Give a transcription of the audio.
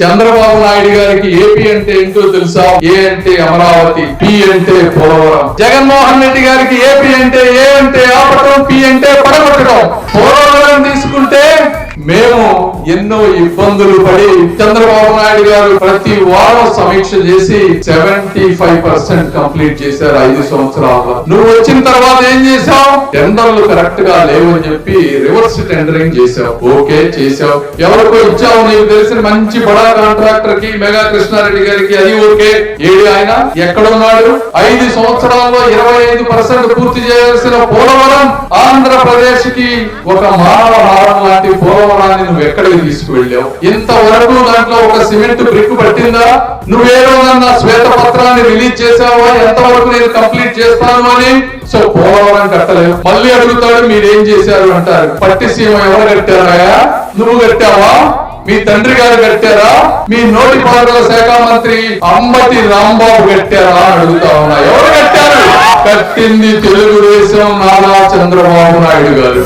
చంద్రబాబు నాయుడు గారికి ఏపీ అంటే ఏంటో తెలుసా? ఏ అంటే అమరావతి పి అంటే పోలవరం. జగన్మోహన్ రెడ్డి గారికి ఏపీ అంటే ఏ అంటే ఆపటం పి అంటే పడగొట్టడం. పోలవరం తీసుకుంటే ఎన్నో ఇబ్బందులు పడి చంద్రబాబు నాయుడు గారు ప్రతి వారం సమీక్ష చేసి సెవెంటీ ఫైవ్ పర్సెంట్ కంప్లీట్ చేశారు ఐదు సంవత్సరాలు నువ్వు వచ్చిన తర్వాత ఏం చేసావు టెండర్లు కరెక్ట్గా లేవు అని చెప్పి రివర్స్ టెండరింగ్ చేశావు. ఓకే చేశావు. ఎవరికో ఇచ్చావు నీకు తెలిసిన మంచి బడా కాంట్రాక్టర్కి మెగా కృష్ణారెడ్డి గారికి అది ఓకే. ఏడు ఆయన? ఎక్కడ ఉన్నాడు? ఐదు సంవత్సరాల్లో ఇరవై ఐదు పర్సెంట్ పూర్తి చేయాల్సిన పోలవరం ఆంధ్రప్రదేశ్కి ఒక మానవహారం లాంటి పోలవరాన్ని నువ్వు ఎక్కడ దగ్గరికి తీసుకువెళ్ళావు. ఇంతవరకు దాంట్లో ఒక సిమెంట్ బ్రిక్ పట్టిందా? నువ్వేదో నా శ్వేత పత్రాన్ని రిలీజ్ చేసావా ఎంతవరకు నేను కంప్లీట్ చేస్తాను అని? సో పోలవరం కట్టలేదు. మళ్ళీ అడుగుతాడు మీరేం చేశారు? అంటారు. పట్టిసీమ ఎవరు కట్టారా? నువ్వు కట్టావా? మీ తండ్రి గారు కట్టారా? మీ నోటి పారుదల శాఖ మంత్రి అంబటి రాంబాబు కట్టారా అడుగుతా ఉన్నా. ఎవరు కట్టారు? కట్టింది తెలుగుదేశం నారా చంద్రబాబు నాయుడు గారు.